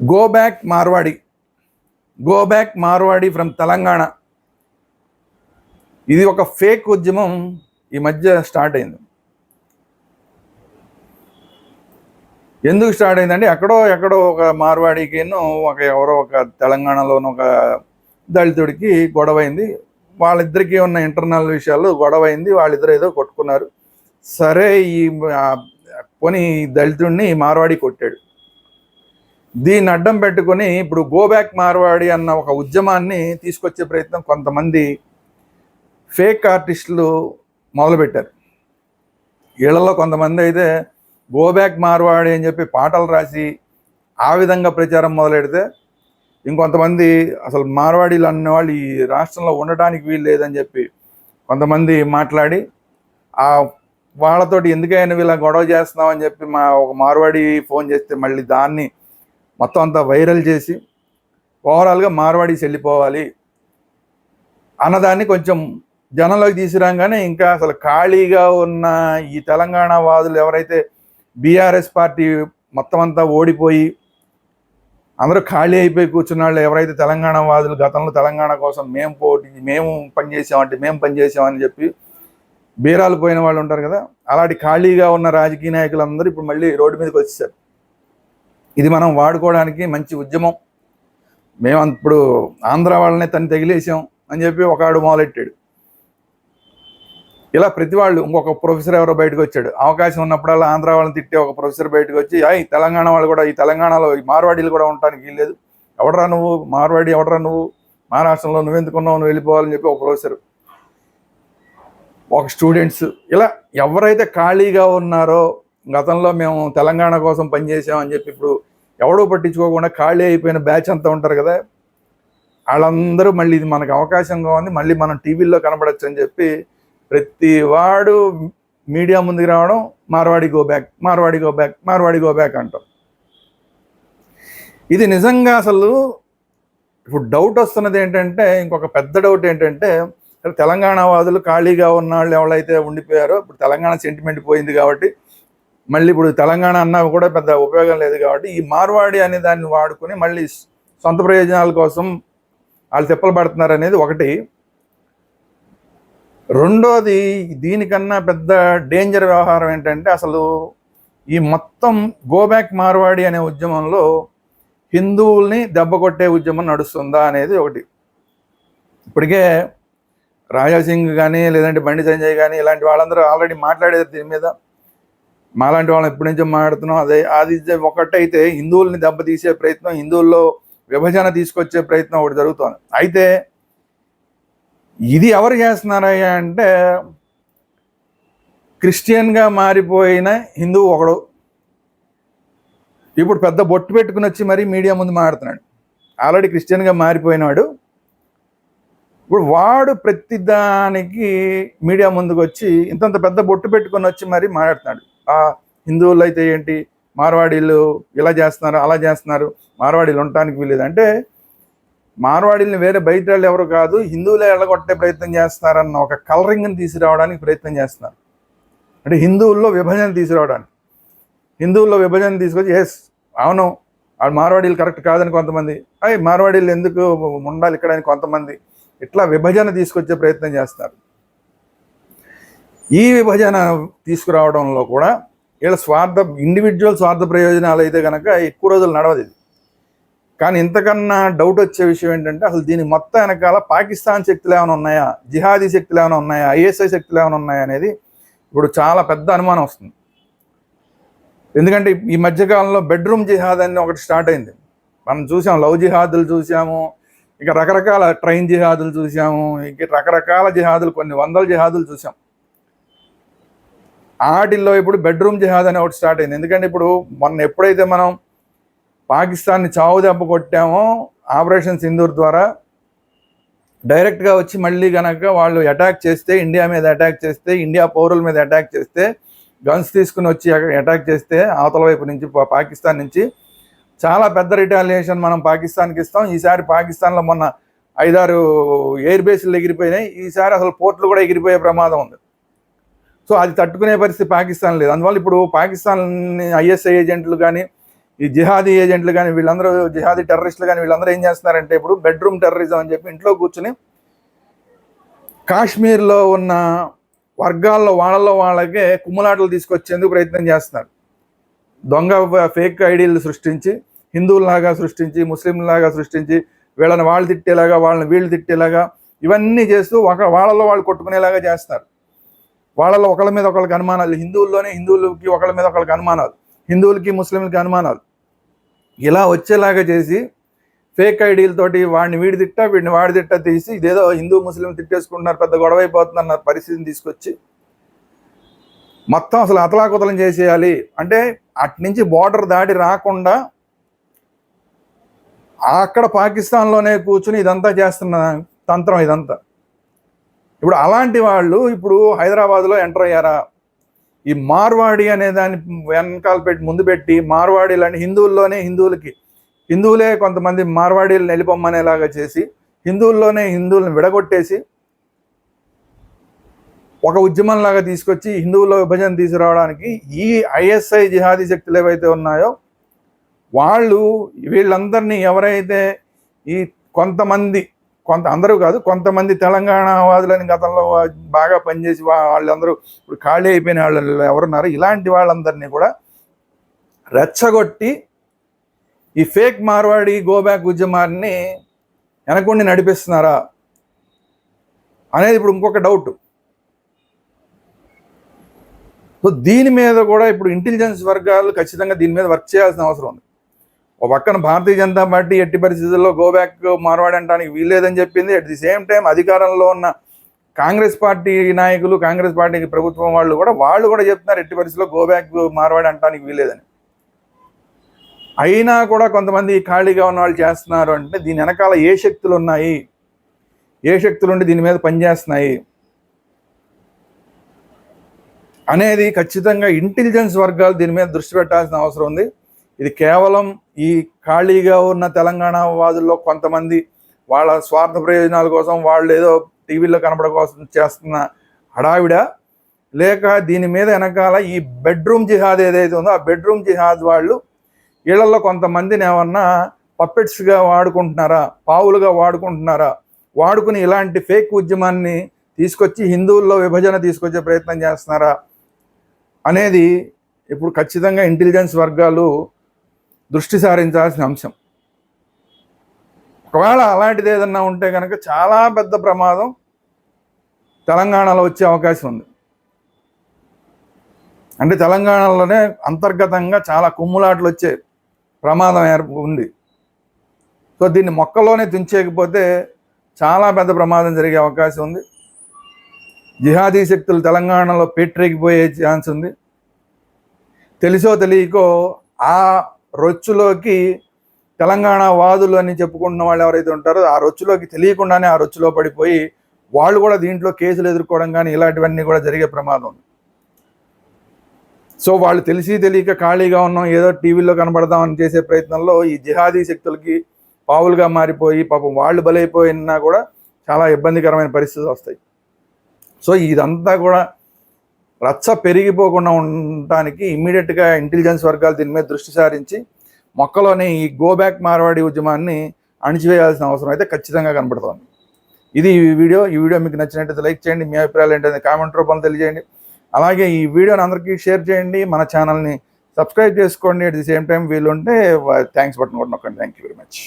Go back Marwadi go back Marwadi from Telangana ఇది ఒక fake ఉద్యమం ఈ మధ్య స్టార్ట్ అయింది. ఎందుకు స్టార్ట్ అయిందంటే ఎక్కడో ఎక్కడో ఒక మార్వాడికేనో ఒక ఎవరో ఒక తెలంగాణలోనో ఒక దళితుడికి గొడవ అయింది వాళ్ళిద్దరికీ ఉన్న ఇంటర్నల్ విషయాలు గొడవ అయింది వాళ్ళిద్దరు ఏదో కొట్టుకున్నారు. సరే ఈ కొని దళితుడిని మార్వాడి కొట్టాడు. దీన్ని అడ్డం పెట్టుకొని ఇప్పుడు గోబ్యాక్ మార్వాడి అన్న ఒక ఉద్యమాన్ని తీసుకొచ్చే ప్రయత్నం కొంతమంది ఫేక్ ఆర్టిస్టులు మొదలుపెట్టారు. వీళ్ళలో కొంతమంది అయితే గోబ్యాక్ మార్వాడి అని చెప్పి పాటలు రాసి ఆ విధంగా ప్రచారం మొదలెడితే ఇంకొంతమంది అసలు మార్వాడీలు అన్న వాళ్ళు ఈ రాష్ట్రంలో ఉండటానికి వీలు లేదని చెప్పి కొంతమంది మాట్లాడి ఆ వాళ్ళతోటి ఎందుకైనా వీళ్ళ గొడవ చేస్తున్నామని చెప్పి మా ఒక మార్వాడి ఫోన్ చేస్తే మళ్ళీ దాన్ని మొత్తం అంతా వైరల్ చేసి ఓవరాల్గా మార్వాడీస్ వెళ్ళిపోవాలి అన్నదాన్ని కొంచెం జనంలోకి తీసుకురాగానే ఇంకా అసలు ఖాళీగా ఉన్న ఈ తెలంగాణ వాదులు ఎవరైతే బీఆర్ఎస్ పార్టీ మొత్తం అంతా ఓడిపోయి అందరూ ఖాళీ అయిపోయి కూర్చున్న వాళ్ళు ఎవరైతే తెలంగాణ వాదులు గతంలో తెలంగాణ కోసం మేము పోటీ మేము పనిచేసామంటే మేము పనిచేసామని చెప్పి బీరాలు పోయిన వాళ్ళు ఉంటారు కదా అలాంటి ఖాళీగా ఉన్న రాజకీయ నాయకులందరూ ఇప్పుడు మళ్ళీ రోడ్డు మీదకి వచ్చేసారు. ఇది మనం వాడుకోవడానికి మంచి ఉద్యమం. మేము ఇప్పుడు ఆంధ్ర వాళ్ళనే తను తగిలేసాం అని చెప్పి ఒకడు మొదలెట్టాడు ఇలా ప్రతి వాళ్ళు ఇంకొక ప్రొఫెసర్ ఎవరో బయటకు వచ్చాడు. అవకాశం ఉన్నప్పుడల్లా ఆంధ్ర వాళ్ళని తిట్టే ఒక ప్రొఫెసర్ బయటకు వచ్చి అయ్యి తెలంగాణ వాళ్ళు కూడా ఈ తెలంగాణలో ఈ మార్వాడీలు కూడా ఉండటానికి వీల్లేదు ఎవడరా నువ్వు? మార్వాడి ఎవడరా నువ్వు? మహారాష్ట్రంలో నువ్వెందుకున్నావు? నువ్వు వెళ్ళిపోవాలని చెప్పి ఒక ప్రొఫెసర్. ఒక స్టూడెంట్స్. ఇలా ఎవరైతే ఖాళీగా ఉన్నారో గతంలో మేము తెలంగాణ కోసం పనిచేసామని చెప్పి ఇప్పుడు ఎవడో పట్టించుకోకుండా ఖాళీ అయిపోయిన బ్యాచ్ అంతా ఉంటారు కదా. వాళ్ళందరూ మళ్ళీ ఇది మనకు అవకాశంగా ఉంది. మళ్ళీ మనం టీవీల్లో కనబడచ్చు అని చెప్పి ప్రతి వాడు మీడియా ముందుకు రావడం Marwadi go back Marwadi go back Marwadi go back అంటాం. ఇది నిజంగా అసలు ఇప్పుడు డౌట్ వస్తున్నది ఏంటంటే ఇంకొక పెద్ద డౌట్ ఏంటంటే తెలంగాణ వాదులు ఖాళీగా ఉన్న వాళ్ళు ఎవరైతే ఉండిపోయారో ఇప్పుడు తెలంగాణ సెంటిమెంట్ పోయింది కాబట్టి మళ్ళీ ఇప్పుడు తెలంగాణ అన్నా కూడా పెద్ద ఉపయోగం లేదు కాబట్టి ఈ మార్వాడి అనే దాన్ని వాడుకొని మళ్ళీ సొంత ప్రయోజనాల కోసం వాళ్ళు తిప్పలు పడుతున్నారు అనేది ఒకటి. రెండోది దీనికన్నా పెద్ద డేంజర్ వ్యవహారం ఏంటంటే అసలు ఈ మొత్తం గోబ్యాక్ మార్వాడి అనే ఉద్యమంలో హిందువుల్ని దెబ్బ కొట్టే ఉద్యమం నడుస్తుందా అనేది ఒకటి. ఇప్పటికే రాజా సింగ్ కానీ లేదంటే బండి సంజయ్ కానీ ఇలాంటి వాళ్ళందరూ ఆల్రెడీ మాట్లాడేది దీని మీద. మాలాంటి వాళ్ళని ఎప్పటి నుంచో మాట్లాడుతున్నాం. అదే అది ఒకటైతే హిందువుల్ని దెబ్బతీసే ప్రయత్నం హిందువుల్లో విభజన తీసుకొచ్చే ప్రయత్నం ఒకటి జరుగుతోంది. అయితే ఇది ఎవరు చేస్తున్నారయ్యా అంటే క్రిస్టియన్గా మారిపోయిన హిందువు ఒకడు. ఇప్పుడు పెద్ద బొట్టు పెట్టుకుని వచ్చి మరీ మీడియా ముందు మాట్లాడుతున్నాడు. ఆల్రెడీ క్రిస్టియన్గా మారిపోయినాడు. ఇప్పుడు వాడు ప్రతి దానికి మీడియా ముందుకు వచ్చి ఇంతంత పెద్ద బొట్టు పెట్టుకుని వచ్చి మరీ మాట్లాడుతున్నాడు. హిందువులు అయితే ఏంటి? మార్వాడీలు ఇలా చేస్తున్నారు అలా చేస్తున్నారు. మార్వాడీలు ఉండటానికి వీలేదు అంటే మార్వాడీలను వేరే బయట వాళ్ళు ఎవరు కాదు హిందువులే ఎళ్ళగొట్టే ప్రయత్నం చేస్తున్నారన్న ఒక కలరింగ్ని తీసుకురావడానికి ప్రయత్నం చేస్తున్నారు. అంటే హిందువుల్లో విభజన తీసుకురావడానికి. హిందువుల్లో విభజన తీసుకొచ్చి ఎస్ అవును వాళ్ళు మార్వాడీలు కరెక్ట్ కాదని కొంతమంది. అయ్యి మార్వాడీలు ఎందుకు ఉండాలి ఇక్కడ అని కొంతమంది. ఇట్లా విభజన తీసుకొచ్చే ప్రయత్నం చేస్తారు ఈ విభజన తీసుకురావడంలో కూడా వీళ్ళ స్వార్థ ఇండివిజువల్ స్వార్థ ప్రయోజనాలు అయితే కనుక ఎక్కువ రోజులు నడవదు ఇది. కానీ ఇంతకన్నా డౌట్ వచ్చే విషయం ఏంటంటే అసలు దీని మొత్తం వెనకాల పాకిస్తాన్ శక్తులు ఏమైనా ఉన్నాయా? జిహాదీ శక్తులు ఏమైనా ఉన్నాయా? ఐఎస్ఐ శక్తులు ఏమైనా ఉన్నాయా అనేది ఇప్పుడు చాలా పెద్ద అనుమానం వస్తుంది. ఎందుకంటే ఈ మధ్యకాలంలో బెడ్రూమ్ జిహాద్ అని ఒకటి స్టార్ట్ అయింది. మనం చూసాం లవ్ జిహాదులు చూసాము ఇక రకరకాల ట్రైన్ జిహాదులు చూసాము ఇక రకరకాల జిహాదులు కొన్ని వందల జిహాదులు చూసాం. ఆటిల్లో ఇప్పుడు బెడ్రూమ్ జిహాద్ అని ఒకటి స్టార్ట్ అయింది. ఎందుకంటే ఇప్పుడు మొన్న ఎప్పుడైతే మనం పాకిస్తాన్ని చావు దెబ్బ కొట్టామో ఆపరేషన్ సింధూర్ ద్వారా డైరెక్ట్గా వచ్చి మళ్ళీ కనుక వాళ్ళు అటాక్ చేస్తే ఇండియా మీద అటాక్ చేస్తే ఇండియా పౌరుల మీద అటాక్ చేస్తే గన్స్ తీసుకుని వచ్చి అటాక్ చేస్తే అవతల వైపు నుంచి పాకిస్తాన్ నుంచి చాలా పెద్ద రిటాలియేషన్ మనం పాకిస్తాన్కి ఇస్తాం. ఈసారి పాకిస్తాన్లో మొన్న ఐదారు ఎయిర్ బేస్లు ఎగిరిపోయినాయి. ఈసారి అసలు పోర్ట్లు కూడా ఎగిరిపోయే ప్రమాదం ఉంది. సో అది తట్టుకునే పరిస్థితి పాకిస్తాన్ లేదు. అందువల్ల ఇప్పుడు పాకిస్తాన్ ఐఎస్ఐ ఏజెంట్లు కానీ ఈ జిహాదీ ఏజెంట్లు కానీ వీళ్ళందరూ జిహాదీ టెర్రరిస్టులు కానీ వీళ్ళందరూ ఏం చేస్తున్నారంటే ఇప్పుడు బెడ్రూమ్ టెర్రరిజం అని చెప్పి ఇంట్లో కూర్చుని కాశ్మీర్లో ఉన్న వర్గాల్లో వాళ్ళలో వాళ్ళకే కుమ్ములాటలు తీసుకొచ్చేందుకు ప్రయత్నం చేస్తున్నారు. దొంగ ఫేక్ ఐడీలు సృష్టించి హిందువుల్లాగా సృష్టించి ముస్లింలాగా సృష్టించి వీళ్ళని వాళ్ళు తిట్టేలాగా వాళ్ళని వీళ్ళు తిట్టేలాగా ఇవన్నీ చేస్తూ ఒక వాళ్ళలో వాళ్ళు కొట్టుకునేలాగా చేస్తారు. వాళ్ళలో ఒకళ్ళ మీద ఒకళ్ళకి అనుమానాలు. హిందువుల్లోనే హిందువులకి ఒకళ్ళ మీద ఒకళ్ళకి అనుమానాలు. హిందువులకి ముస్లింలకి అనుమానాలు. ఇలా వచ్చేలాగా చేసి ఫేక్ ఐడీలతోటి వాడిని వీడి తిట్ట వీడిని వాడి తిట్ట తీసి ఇదేదో హిందూ ముస్లిం తిట్టేసుకుంటున్నారు పెద్ద గొడవ అయిపోతుందన్న పరిస్థితిని తీసుకొచ్చి మొత్తం అసలు అతలాకుతలం చేసేయాలి. అంటే అటు నుంచి బార్డర్ దాటి రాకుండా అక్కడ పాకిస్తాన్లోనే కూర్చుని ఇదంతా చేస్తున్న తంత్రం ఇదంతా. ఇప్పుడు అలాంటి వాళ్ళు ఇప్పుడు హైదరాబాద్లో ఎంటర్ అయ్యారా? ఈ మార్వాడి అనే దాన్ని వెనకాల పెట్టి ముందు పెట్టి మార్వాడి లాంటి హిందువుల్లోనే హిందువులకి హిందువులే కొంతమంది మార్వాడీలు నిలిపమ్మనేలాగా చేసి హిందువుల్లోనే హిందువులను విడగొట్టేసి ఒక ఉద్యమంలాగా తీసుకొచ్చి హిందువుల విభజన తీసుకురావడానికి ఈ ఐఎస్ఐ జిహాదీ శక్తులు ఏవైతే ఉన్నాయో వాళ్ళు వీళ్ళందరినీ ఎవరైతే ఈ కొంతమంది కొంత అందరూ కాదు కొంతమంది తెలంగాణ వాదులని గతంలో బాగా పనిచేసి వాళ్ళందరూ ఇప్పుడు ఖాళీ అయిపోయిన వాళ్ళు ఎవరున్నారు? ఇలాంటి వాళ్ళందరినీ కూడా రెచ్చగొట్టి ఈ ఫేక్ మార్వాడి గోబ్యాక్ ఉద్యమాన్ని వెనకుండి నడిపిస్తున్నారా అనేది ఇప్పుడు ఇంకొక డౌట్. సో దీని మీద కూడా ఇప్పుడు ఇంటెలిజెన్స్ వర్గాలు ఖచ్చితంగా దీని మీద వర్క్ చేయాల్సిన అవసరం ఉంది. ఒక పక్కన భారతీయ జనతా పార్టీ ఎట్టి పరిస్థితుల్లో గోబ్యాక్ బ్యాక్ వీల్లేదని చెప్పింది. అట్ ది సేమ్ టైం అధికారంలో ఉన్న కాంగ్రెస్ పార్టీ నాయకులు కాంగ్రెస్ పార్టీకి ప్రభుత్వం వాళ్ళు కూడా వాళ్ళు కూడా చెప్తున్నారు ఎట్టి పరిస్థితుల్లో గోబ్యాక్ మార్వాడి అనడానికి వీల్లేదని. అయినా కూడా కొంతమంది ఖాళీగా ఉన్న వాళ్ళు చేస్తున్నారు అంటే దీని వెనకాల ఏ శక్తులు ఉన్నాయి? ఏ శక్తులు ఉండి దీని మీద పనిచేస్తున్నాయి? అనేది ఖచ్చితంగా ఇంటెలిజెన్స్ వర్గాలు దీని మీద దృష్టి పెట్టాల్సిన అవసరం ఉంది. ఇది కేవలం ఈ ఖాళీగా ఉన్న తెలంగాణ వాదుల్లో కొంతమంది వాళ్ళ స్వార్థ ప్రయోజనాల కోసం వాళ్ళు ఏదో టీవీలో కనపడకోసం చేస్తున్న హడావిడ. లేక దీని మీద వెనకాల ఈ బెడ్రూమ్ జిహాద్ ఏదైతే ఉందో ఆ బెడ్రూమ్ జిహాద్ వాళ్ళు వీళ్ళల్లో కొంతమందిని ఏమన్నా పప్పెట్స్గా వాడుకుంటున్నారా పావులుగా వాడుకుంటున్నారా వాడుకుని ఇలాంటి ఫేక్ ఉద్యమాన్ని తీసుకొచ్చి హిందువుల్లో విభజన తీసుకొచ్చే ప్రయత్నం చేస్తున్నారా అనేది ఇప్పుడు ఖచ్చితంగా ఇంటెలిజెన్స్ వర్గాలు దృష్టి సారించాల్సిన అంశం. ఒకవేళ అలాంటిది ఏదన్నా ఉంటే కనుక చాలా పెద్ద ప్రమాదం తెలంగాణలో వచ్చే అవకాశం ఉంది. అంటే తెలంగాణలోనే అంతర్గతంగా చాలా కుమ్ములాటలు వచ్చే ప్రమాదం ఏర్ప ఉంది. సో దీన్ని మొక్కలోనే తుంచేయకపోతే చాలా పెద్ద ప్రమాదం జరిగే అవకాశం ఉంది. జిహాదీ శక్తులు తెలంగాణలో పెట్టరేకిపోయే ఛాన్స్ ఉంది. తెలిసో తెలియకో ఆ రొచ్చులోకి తెలంగాణ వాదులు అని చెప్పుకుంటున్న వాళ్ళు ఎవరైతే ఉంటారో ఆ రొచ్చులోకి తెలియకుండానే ఆ రొచ్చులో పడిపోయి వాళ్ళు కూడా దీంట్లో కేసులు ఎదుర్కోవడం కానీ ఇలాంటివన్నీ కూడా జరిగే ప్రమాదం. ఉంది సో వాళ్ళు తెలిసి తెలియక ఖాళీగా ఉన్నాం ఏదో టీవీలో కనబడదామని చేసే ప్రయత్నంలో ఈ జిహాదీ శక్తులకి పావులుగా మారిపోయి పాపం వాళ్ళు బలైపోయినా కూడా చాలా ఇబ్బందికరమైన పరిస్థితులు వస్తాయి. సో ఇదంతా కూడా రచ్చ పెరిగిపోకుండా ఉండటానికి ఇమ్మీడియట్గా ఇంటెలిజెన్స్ వర్గాలు దీని మీద దృష్టి సారించి మొక్కలోని ఈ గోబ్యాక్ మార్వాడి ఉద్యమాన్ని అణిచివేయాల్సిన అవసరం అయితే ఖచ్చితంగా కనబడుతోంది ఇది ఈ వీడియో. ఈ వీడియో మీకు నచ్చినట్టయితే లైక్ చేయండి. మీ అభిప్రాయాలు ఏంటంటే కామెంట్ రూపంలో తెలియజేయండి. అలాగే ఈ వీడియోని అందరికీ షేర్ చేయండి. మన ఛానల్ని సబ్స్క్రైబ్ చేసుకోండి. అట్ ది సేమ్ టైం వీలుంటే థ్యాంక్స్ బటన్ కూడా నొక్కండి. Thank you very much